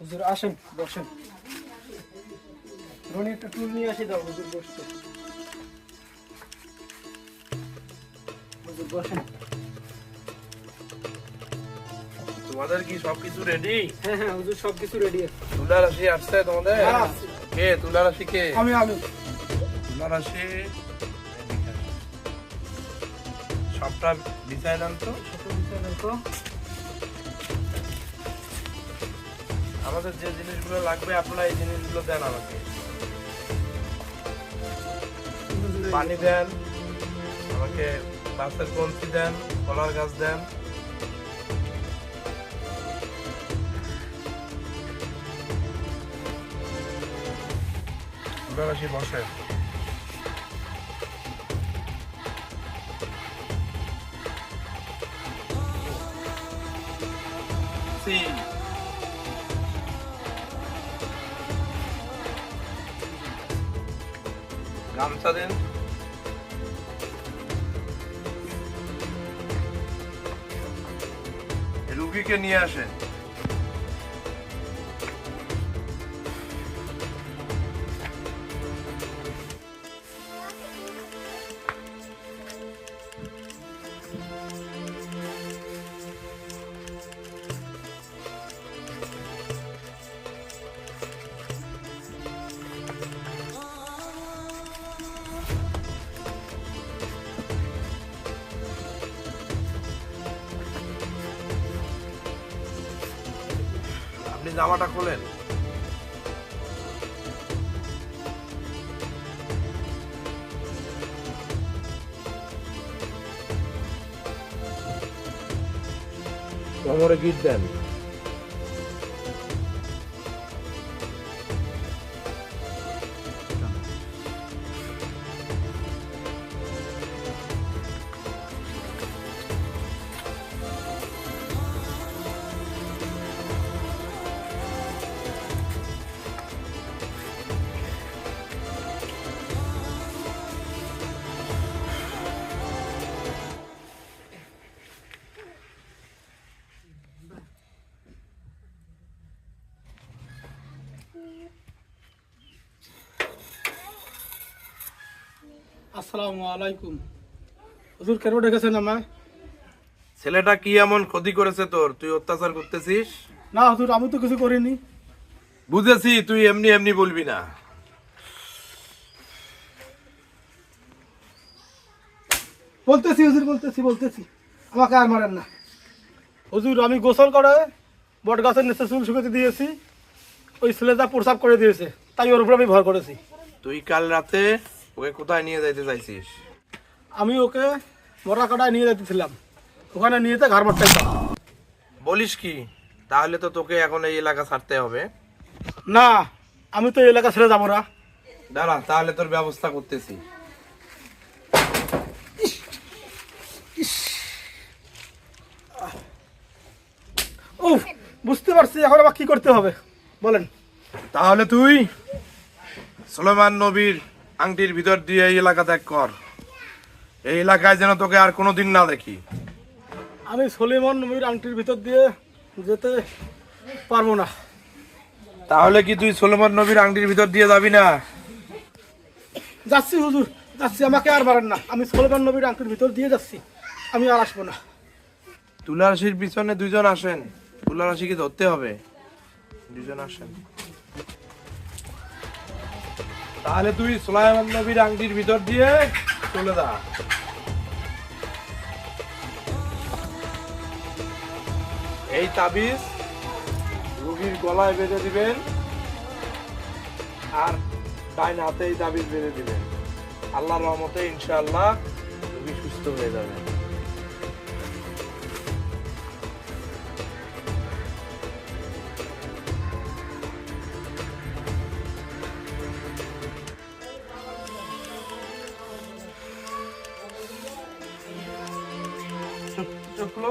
হুজুর আসেন বসেন। রনি একটা টুল নিয়ে আসি দাও হুজুর বসতে। হুজুর বসেন। তোমাদের কি সবকিছু রেডি হ্যাঁ হ্যাঁ হুজুর সব কিছু রেডি আছে। তুলা রাশি আসছে তোমাদের? হ্যাঁ, কে? তুলা রাশি কে? আমি আমি। তুলা রাশি? সবটা বিছাই দেন তো ছোট বিষয় আমাদের যে জিনিসগুলো লাগবে, আপনারা এই জিনিসগুলো দেন আমাকে। পানি দেন, আমাকে বাসের কঞ্চি দেন, কলার গাছ দেন। তুলা রাশি বসে গামছা দেন। রুগীকে নিয়ে আসেন। জামাটা খোলেন। কোমরে গিট দেন। আসসালামু আলাইকুম। হুজুর কেন ডেকেছেন আমায়? ছেলেটা কি এমন ক্ষতি করেছে তোর? তুই অত্যাচার করতেছিস? না হুজুর আমি তো কিছু করিনি। বুঝেছি তুই এমনি এমনি বলবি না। বলতেছি হুজুর বলতেছি বলতেছি। আমাকে আর মারেন না। হুজুর আমি গোসল করে বট গাছের নিচে চুল শুকাতে দিয়েছি। ওই ছেলেটা প্রসাব করে দিয়েছে। তাই ওর উপর আমি ভর করেছি। তুই কাল রাতে ওকে কোথায় নিয়ে যাইতে চাইছিস? আমি ওকে মরা কাটায় নিয়ে যেতেছিলাম ওখানে নিয়ে যেতে ঘর মারতে বলিস কি? তাহলে তো তোকে এখন এই এলাকা ছাড়তে হবে। না আমি তো এই এলাকা ছেড়ে যাব না। দাঁড়া তাহলে তোর ব্যবস্থা করতেছি। ও বুঝতে পারছি এখন আবার কি করতে হবে। বলেন। তাহলে তুই সুলেমান নবীর আংটির ভিতর দিয়ে এই এলাকা ত্যাগ কর। এই এলাকায় যেন তোকে আর কোনোদিন না দেখি। আমি সলিমন নবীর আংটির ভিতর দিয়ে যেতে পারব না। তাহলে কি তুই সুলেমান নবীর আংটির ভিতর দিয়ে যাবি না? যাচ্ছি হুজুর যাচ্ছি। আমাকে আর মারেন না। আমি সলিমান নবীর আংটির ভিতর দিয়ে যাচ্ছি। আমি আর আসব না। তুলারাশির পিছনে দুজন আসেন। তুলারাশিকে ধরতে হবে। দুজন আসেন। তাহলে তুই সুলাইমান নবীর আংটির ভিতর দিয়ে চলে যা। এই তাবিজ রুগীর গলায় বেঁধে দিবেন আর ডাইন হাতে এই তাবিজ বেঁধে দিবেন। আল্লাহর রহমতে ইনশাআল্লাহ রুগী সুস্থ হয়ে যাবে। খুলো।